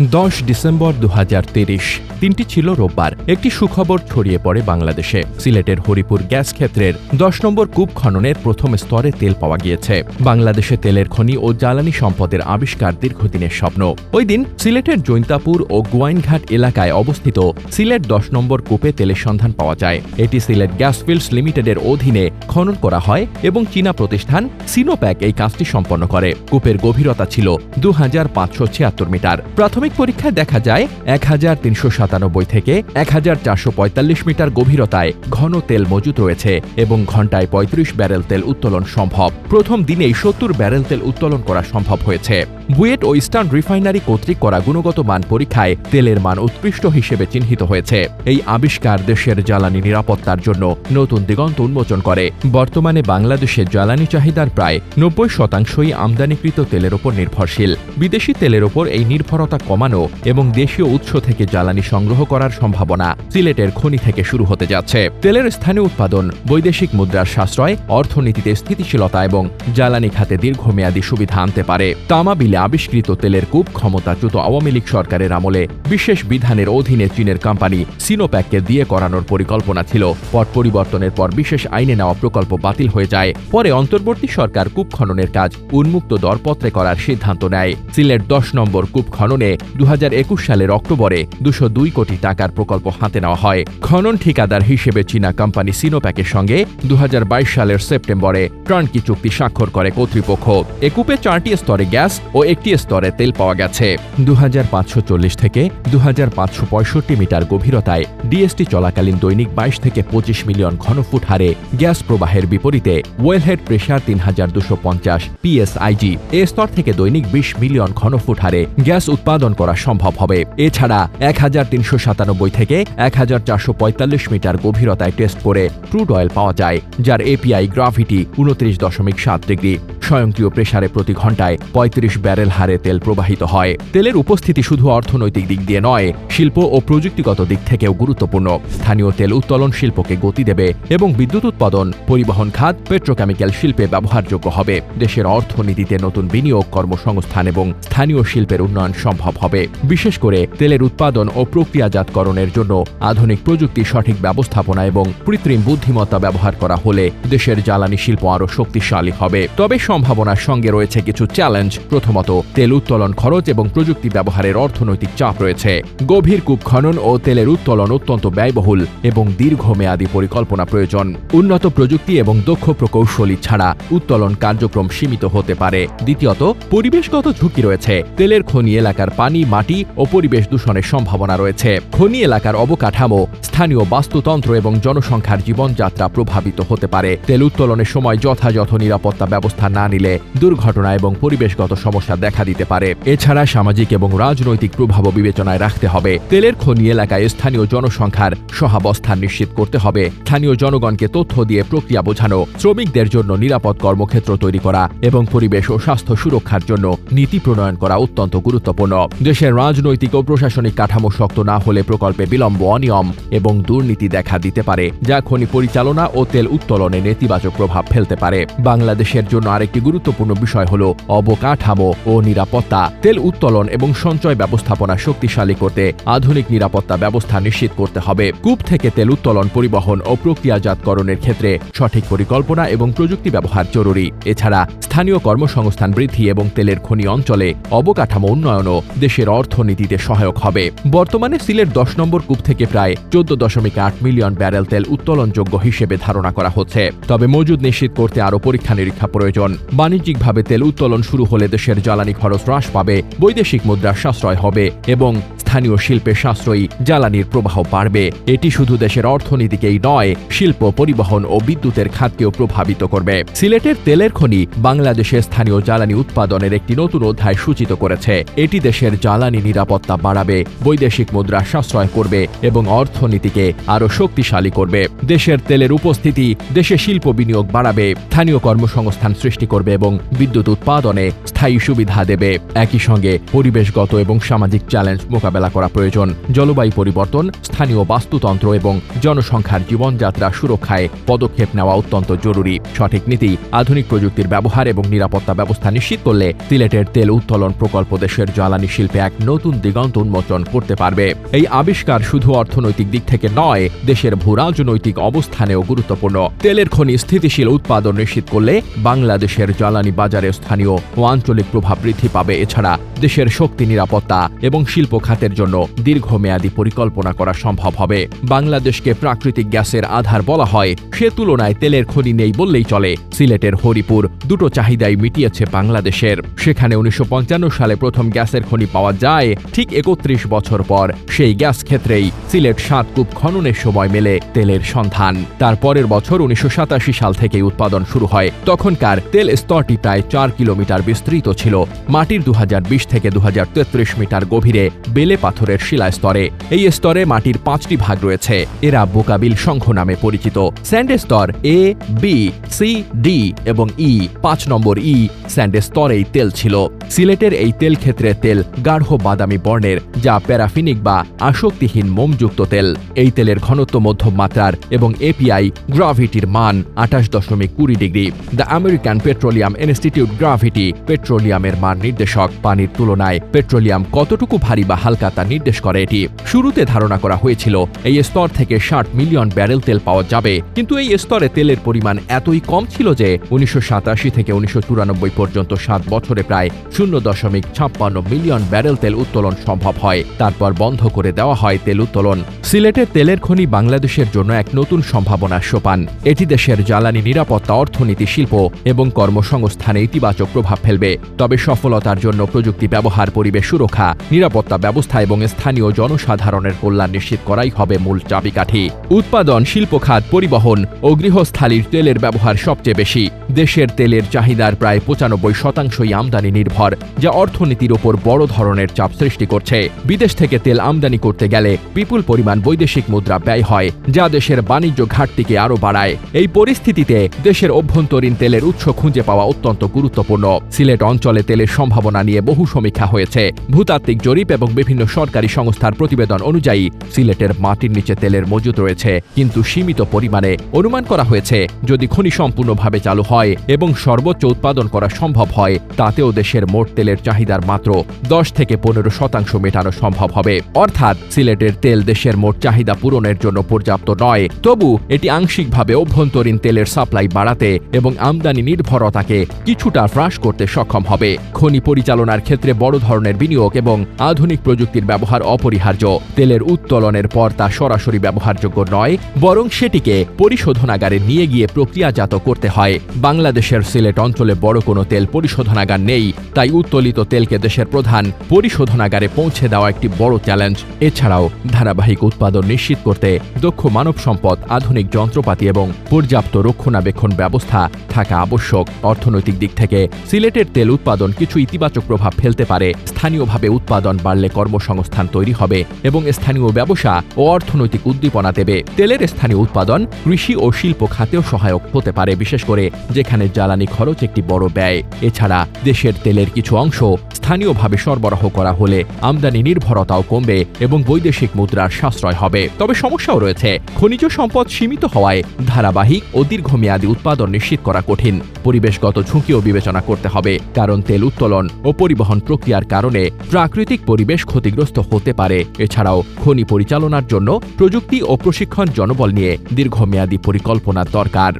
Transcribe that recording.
দশ ডিসেম্বর দু দিনটি ছিল রোববার। একটি সুখবর ছড়িয়ে পড়ে বাংলাদেশে। সিলেটের হরিপুর গ্যাস ক্ষেত্রের দশ নম্বর কূপ খননের প্রথম স্তরে তেল পাওয়া গিয়েছে। বাংলাদেশে তেলের খনি ও জ্বালানি সম্পদের আবিষ্কার দীর্ঘদিনের স্বপ্ন। ওই দিন সিলেটের জৈন্তাপুর ও গোয়াইনঘাট এলাকায় অবস্থিত সিলেট দশ নম্বর কূপে তেলের সন্ধান পাওয়া যায়। এটি সিলেট গ্যাস ফিল্ডস লিমিটেডের অধীনে খনন করা হয় এবং চীনা প্রতিষ্ঠান সিনোপ্যাক এই কাজটি সম্পন্ন করে। কূপের গভীরতা ছিল দু হাজার পাঁচশো ছিয়াত্তর মিটার। প্রাথমিক পরীক্ষায় দেখা যায়, এক হাজার তিনশো সাতানব্বই থেকে এক হাজার চারশো পঁয়তাল্লিশ মিটার গভীরতায় ঘন তেল মজুত রয়েছে এবং ঘন্টায় পঁয়ত্রিশ ব্যারেল তেল উত্তোলন সম্ভব। প্রথম দিনেই সত্তর ব্যারেল তেল উত্তোলন করা সম্ভব হয়েছে। বুয়েট ও ইস্টার্ন রিফাইনারি কর্তৃক করা গুণগত মান পরীক্ষায় তেলের মান উৎকৃষ্ট হিসেবে চিহ্নিত হয়েছে। এই আবিষ্কার দেশের জ্বালানি নিরাপত্তার জন্য নতুন দিগন্ত উন্মোচন করে। বর্তমানে বাংলাদেশের জ্বালানি চাহিদার প্রায় নব্বই শতাংশই আমদানিকৃত তেলের ওপর নির্ভরশীল। বিদেশি তেলের ওপর এই নির্ভরতা কমানো এবং দেশীয় উৎস থেকে জ্বালানি সংগ্রহ করার সম্ভাবনা সিলেটের খনি থেকে শুরু হতে যাচ্ছে। তেলের স্থানীয় উৎপাদন, বৈদেশিক মুদ্রার সাশ্রয়, অর্থনীতিতে স্থিতিশীলতা এবং জ্বালানি খাতে দীর্ঘমেয়াদী সুবিধা আনতে পারে। তামা বিলে আবিষ্কৃত তেলের কূপ ক্ষমতাচ্যুত আওয়ামী লীগ সরকারের আমলে বিশেষ বিধানের অধীনে চীনের কোম্পানি সিনোপ্যাককে দিয়ে করানোর পরিকল্পনা ছিল। পট পরিবর্তনের পর বিশেষ আইনে নেওয়া প্রকল্প বাতিল হয়ে যায়। পরে অন্তর্বর্তী সরকার কূপ খননের কাজ উন্মুক্ত দরপত্রে করার সিদ্ধান্ত নেয়। সিলেট দশ নম্বর কূপ খননে দু হাজার একুশ সালের অক্টোবরে দুশো কোটি টাকার প্রকল্প হাতে নেওয়া হয়। খনন ঠিকাদার হিসেবে চীনা কোম্পানি সিনোপ্যাকের সঙ্গে দু হাজার বাইশ সালের সেপ্টেম্বরে ট্রানকি চুক্তি স্বাক্ষর করে কর্তৃপক্ষ। এ কূপে চারটি স্তরে গ্যাস ও একটি স্তরে তেল পাওয়া গেছে। দু হাজার পাঁচশো চল্লিশ থেকে দু হাজার পাঁচশো পঁয়ষট্টি মিটার গভীরতায় ডিএসটি চলাকালীন দৈনিক বাইশ থেকে পঁচিশ মিলিয়ন ঘনফুট হারে গ্যাস প্রবাহের বিপরীতে ওয়েলহেড প্রেশার তিন হাজার দুশো পঞ্চাশ পিএসআইজি। এ স্তর থেকে দৈনিক বিশ মিলিয়ন ঘনফুট হারে গ্যাস উৎপাদন করা সম্ভব হবে। এছাড়া এক হাজার তিনশো সাতানব্বই থেকে এক হাজার চারশো পঁয়তাল্লিশ মিটার গভীরতায় টেস্ট করে ক্রুড অয়েল পাওয়া যায়, যার এপিআই গ্রাভিটি উনত্রিশ দশমিক সাত ডিগ্রি। স্বয়ংক্রিয় প্রেসারে প্রতি ঘন্টায় পঁয়ত্রিশ ব্যারেল হারে তেল প্রবাহিত হয়। তেলের উপস্থিতি শুধু অর্থনৈতিক দিক দিয়ে নয়, শিল্প ও প্রযুক্তিগত দিক থেকেও গুরুত্বপূর্ণ। স্থানীয় তেল উত্তোলন শিল্পকে গতি দেবে এবং বিদ্যুৎ উৎপাদন, পরিবহন খাত, পেট্রোকেমিক্যাল শিল্পে ব্যবহারযোগ্য হবে। দেশের অর্থনীতিতে নতুন বিনিয়োগ কর্মসংস্থান এবং স্থানীয় শিল্পের উন্নয়ন সম্ভব হবে, বিশেষ করে তেলের উৎপাদন ও প্রক্রিয়াজাতকরণের জন্য। আধুনিক প্রযুক্তি সঠিক ব্যবস্থাপনা এবং কৃত্রিম বুদ্ধিমত্তা ব্যবহার করা হলে দেশের জ্বালানি শিল্প আরও শক্তিশালী হবে। তবে সম্ভাবনার সঙ্গে রয়েছে কিছু চ্যালেঞ্জ। প্রথমত, তেল উত্তোলন খরচ এবং প্রযুক্তি ব্যবহারের অর্থনৈতিক চাপ রয়েছে। গভীর কূপ খনন ও তেলের উত্তোলন অত্যন্ত ব্যয়বহুল এবং দীর্ঘমেয়াদী পরিকল্পনা প্রয়োজন। উন্নত প্রযুক্তি এবং দক্ষ প্রকৌশলী ছাড়া উত্তোলন কার্যক্রম সীমিত হতে পারে। দ্বিতীয়ত, পরিবেশগত ঝুঁকি রয়েছে। তেলের খনি এলাকার পানি মাটি ও পরিবেশ দূষণের সম্ভাবনা রয়েছে। খনি এলাকার অবকাঠামো স্থানীয় বাস্তুতন্ত্র এবং জনসংখ্যার জীবনযাত্রা প্রভাবিত হতে পারে। তেল উত্তোলনের সময় যথাযথ নিরাপত্তা ব্যবস্থা না নিলে দুর্ঘটনা এবং পরিবেশগত সমস্যা দেখা দিতে পারে। এছাড়া সামাজিক এবং রাজনৈতিক প্রভাবও বিবেচনায় রাখতে হবে। তেলের খনি এলাকায় স্থানীয় জনসংখ্যার সহাবস্থান নিশ্চিত করতে হবে। স্থানীয় জনগণকে তথ্য দিয়ে প্রক্রিয়া বোঝানো, শ্রমিকদের জন্য নিরাপদ কর্মক্ষেত্র তৈরি করা এবং পরিবেশ ও স্বাস্থ্য সুরক্ষার জন্য নীতি প্রণয়ন করা অত্যন্ত গুরুত্বপূর্ণ। দেশের রাজনৈতিক ও প্রশাসনিক কাঠামো শক্ত না হলে প্রকল্পে বিলম্ব অনিয়ম এবং দুর্নীতি দেখা দিতে পারে, যা খনি পরিচালনা ও তেল উত্তোলনে নেতিবাচক প্রভাব ফেলতে পারে। বাংলাদেশের জন্য আরেকটি গুরুত্বপূর্ণ বিষয় হল অবকাঠামো ও নিরাপত্তা। তেল উত্তোলন এবং সঞ্চয় ব্যবস্থাপনা শক্তিশালী করতে আধুনিক নিরাপত্তা ব্যবস্থা নিশ্চিত করতে হবে। কূপ থেকে তেল উত্তোলন, পরিবহন ও প্রক্রিয়াজাতকরণের ক্ষেত্রে সঠিক পরিকল্পনা এবং প্রযুক্তি ব্যবহার জরুরি। এছাড়া স্থানীয় কর্মসংস্থান বৃদ্ধি এবং তেলের খনি অঞ্চলে অবকাঠামো উন্নয়নও দেশের অর্থনীতিতে সহায়ক হবে। বর্তমানে সিলেট দশ নম্বর কূপ থেকে প্রায় চোদ্দ দশমিক আট মিলিয়ন ব্যারেল তেল উত্তোলনযোগ্য হিসেবে ধারণা করা হচ্ছে। তবে মজুদ নিশ্চিত করতে আরও পরীক্ষা নিরীক্ষা প্রয়োজন। বাণিজ্যিকভাবে তেল উত্তোলন শুরু হলে দেশের জ্বালানি খরচ হ্রাস পাবে, বৈদেশিক মুদ্রার সাশ্রয় হবে এবং স্থানীয় শিল্পে সাশ্রয়ী জ্বালানির প্রবাহ বাড়বে। এটি শুধু দেশের অর্থনীতিকেই নয়, শিল্প, পরিবহন ও বিদ্যুতের খাতকেও প্রভাবিত করবে। সিলেটের তেলের খনি বাংলাদেশে স্থানীয় জ্বালানি উৎপাদনের একটি নতুন অধ্যায় সূচিত করেছে। এটি দেশের জ্বালানি নিরাপত্তা বাড়াবে, বৈদেশিক মুদ্রা সাশ্রয় করবে এবং অর্থনীতিকে আরও শক্তিশালী করবে। দেশের তেলের উপস্থিতি দেশে শিল্প বিনিয়োগ বাড়াবে, স্থানীয় কর্মসংস্থান সৃষ্টি করবে এবং বিদ্যুৎ উৎপাদনে স্থায়ী সুবিধা দেবে। একই সঙ্গে পরিবেশগত এবং সামাজিক চ্যালেঞ্জ মোকাবেলা করা প্রয়োজন। জলবায়ু পরিবর্তন, স্থানীয় বাস্তুতন্ত্র এবং জনসংখ্যার জীবনযাত্রা সুরক্ষায় পদক্ষেপ নেওয়া অত্যন্ত জরুরি। সঠিক নীতি, আধুনিক প্রযুক্তির ব্যবহার এবং নিরাপত্তা ব্যবস্থা নিশ্চিত করলে সিলেটের তেল উত্তোলন প্রকল্প দেশের জ্বালানি শিল্পে এক নতুন দিগন্ত উন্মোচন করতে পারবে। এই আবিষ্কার শুধু অর্থনৈতিক দিক থেকে নয়, দেশের ভূরাজনৈতিক অবস্থানেও গুরুত্বপূর্ণ। তেলের খনি স্থিতিশীল উৎপাদন নিশ্চিত করলে বাংলাদেশের জ্বালানি বাজারে স্থানীয় ও আঞ্চলিক প্রভাব বৃদ্ধি পাবে। এছাড়া দেশের শক্তি নিরাপত্তা এবং শিল্প খাতের জন্য দীর্ঘমেয়াদী পরিকল্পনা করা সম্ভব হবে। বাংলাদেশকে প্রাকৃতিক গ্যাসের আধার বলা হয়। সে তুলনায় তেলের খনি নেই বললেই চলে। সিলেটের হরিপুর দুটো চাহিদাই মিটিয়েছে বাংলাদেশের। সেখানে উনিশশো পঞ্চান্ন সালে প্রথম গ্যাসের খনি পাওয়া যায়। ঠিক একত্রিশ বছর পর সেই গ্যাস ক্ষেত্রেই সিলেট সাত কূপ খননের সময় মেলে তেলের সন্ধান। তার পরের বছর উনিশশো সাতাশি সাল থেকে উৎপাদন শুরু হয়। তখনকার তেল স্তরটি প্রায় চার কিলোমিটার বিস্তৃত ছিল। মাটির দু হাজার বিশ থেকে দু হাজার তেত্রিশ মিটার গভীরে বেলে পাথরের শিলা স্তরে এই স্তরে মাটির পাঁচটি ভাগ রয়েছে। এরা বোকাবিল সংঘ নামে পরিচিত। স্যান্ড স্তর এ, বি, সি, ডি এবং ই। পাঁচ নম্বর ই স্যান্ড স্তরেই তেল ছিল। সিলেটের এই তেল ক্ষেত্রে তেল গাঢ় বাদামি বর্ণের, যা প্যারাফিনিক বা আসক্তিহীন মোমযুক্ত তেল। এই তেলের ঘনত্ব মধ্যম মাত্রার এবং এপিআই গ্রাভিটির মান আঠাশ দশমিক কুড়ি degree. The American petroleum institute gravity পেট্রোলিয়ামের মান নির্দেশক। পানির তুলনায় পেট্রোলিয়াম কতটুকু ভারী বা হালকা তা নির্দেশ করে এটি। শুরুতে ধারণা করা হয়েছিল, এই স্তর থেকে ষাট মিলিয়ন ব্যারেল তেল পাওয়া যাবে। কিন্তু এই স্তরে তেলের পরিমাণ এতই কম ছিল যে উনিশশো সাতাশি থেকে উনিশশো চুরানব্বই পর্যন্ত সাত বছরে প্রায় শূন্য দশমিক ছাপ্পান্ন মিলিয়ন ব্যারেল তেল উত্তোলন সম্ভব হয়। তারপর বন্ধ করে দেওয়া হয় তেল উত্তোলন। সিলেটের তেলের খনি বাংলাদেশের জন্য এক নতুন সম্ভাবনার সোপান। এটি দেশের জ্বালানি নিরাপত্তা অর্থনীতি, শিল্প এবং কর্মসংস্থানে ইতিবাচক প্রভাব ফেলবে। তবে সফলতার জন্য প্রযুক্তি ব্যবহার, পরিবেশ সুরক্ষা, নিরাপত্তা ব্যবস্থা এবং স্থানীয় জনসাধারণের কল্যাণ নিশ্চিত করাই হবে মূল চাবিকাঠি। উৎপাদন, শিল্প, খাত পরিবহন ও গৃহস্থালির তেলের ব্যবহার সবচেয়ে বেশি। দেশের তেলের চাহিদার প্রায় পঁচানব্বই শতাংশই আমদানি নির্ভর, যা অর্থনীতির ওপর বড় ধরনের চাপ সৃষ্টি করছে। বিদেশ থেকে তেল আমদানি করতে গেলে বিপুল পরিমাণ বৈদেশিক মুদ্রা ব্যয় হয়, যা দেশের বাণিজ্য ঘাটতিকে আরও বাড়ায়। এই পরিস্থিতিতে দেশের অভ্যন্তরীণ তেলের উৎস খুঁজে পাওয়া অত্যন্ত গুরুত্বপূর্ণ। সিলেট অঞ্চলে তেলের সম্ভাবনা নিয়ে বহু সমীক্ষা হয়েছে। ভূতাত্ত্বিক জরিপ এবং বিভিন্ন সরকারি সংস্থার প্রতিবেদন অনুযায়ী, সিলেটের মাটির নিচে তেলের মজুদ রয়েছে, কিন্তু সীমিত পরিমাণে। অনুমান করা হয়েছে, যদি খনি সম্পূর্ণভাবে চালু হয় এবং সর্বোচ্চ উৎপাদন করা সম্ভব হয়, তাতেও দেশের মোট তেলের চাহিদার মাত্র দশ থেকে পনেরো শতাংশ মেটানো সম্ভব হবে। অর্থাৎ সিলেটের তেল দেশের মোট চাহিদা পূরণের জন্য পর্যাপ্ত নয়। তবু, এটি আংশিকভাবে অভ্যন্তরীণ তেলের সাপ্লাই বাড়াতে এবং আমদানি নির্ভরতাকে কিছুটা হ্রাস করতে সক্ষম হবে। খনি পরিচালনার ক্ষেত্রে বড় ধরনের বিনিয়োগ এবং আধুনিক প্রযুক্তির ব্যবহার অপরিহার্য। তেলের উত্তোলনের পর তা সরাসরি ব্যবহারযোগ্য নয়, বরং সেটিকে পরিশোধনাগারে নিয়ে গিয়ে প্রক্রিয়াজাত করতে হয়। বাংলাদেশের সিলেট অঞ্চলে বড় কোনো তেল পরিশোধনাগার নেই, তাই উত্তোলিত তেলকে দেশের প্রধান পরিশোধনাগারে পৌঁছে দেওয়া একটি বড় চ্যালেঞ্জ। এছাড়াও, ধারাবাহিক উৎপাদন নিশ্চিত করতে দক্ষ মানব সম্পদ, আধুনিক যন্ত্রপাতি এবং পর্যাপ্ত রক্ষণাবেক্ষণ ব্যবস্থা থাকা আবশ্যক। অর্থনৈতিক দিক থেকে সিলেটের তেল উৎপাদন কিছু ইতিবাচক প্রভাব ফেলতে পারে। স্থানীয়ভাবে উৎপাদন বাড়লে কর্মসংস্থান তৈরি হবে এবং স্থানীয় ব্যবসা ও অর্থনৈতিক উদ্দীপনা দেবে। তেলের স্থানীয় উৎপাদন, কৃষি ও শিল্প খাতেও সহায়ক হতে পারে, বিশেষ করে যেখানে জ্বালানি খরচ একটি বড় ব্যয়। এছাড়া দেশের তেলের কিছু অংশ স্থানীয়ভাবে সরবরাহ করা হলে আমদানি নির্ভরতাও কমবে এবং বৈদেশিক মুদ্রার সাশ্রয় হবে তবে সমস্যাও রয়েছে। খনিজ সম্পদ সীমিত হওয়ায় ধারাবাহিক ও দীর্ঘমেয়াদী উৎপাদন নিশ্চিত করা কঠিন। পরিবেশগত ঝুঁকিও বিবেচনা করতে হবে, কারণ তেল উত্তোলন ও পরিবহন প্রক্রিয়ার কারণে প্রাকৃতিক পরিবেশ ক্ষতিগ্রস্ত হতে পারে। এছাড়াও খনি পরিচালনার জন্য প্রযুক্তি ও প্রশিক্ষণ জনবল নিয়ে দীর্ঘমেয়াদী পরিকল্পনার দরকার।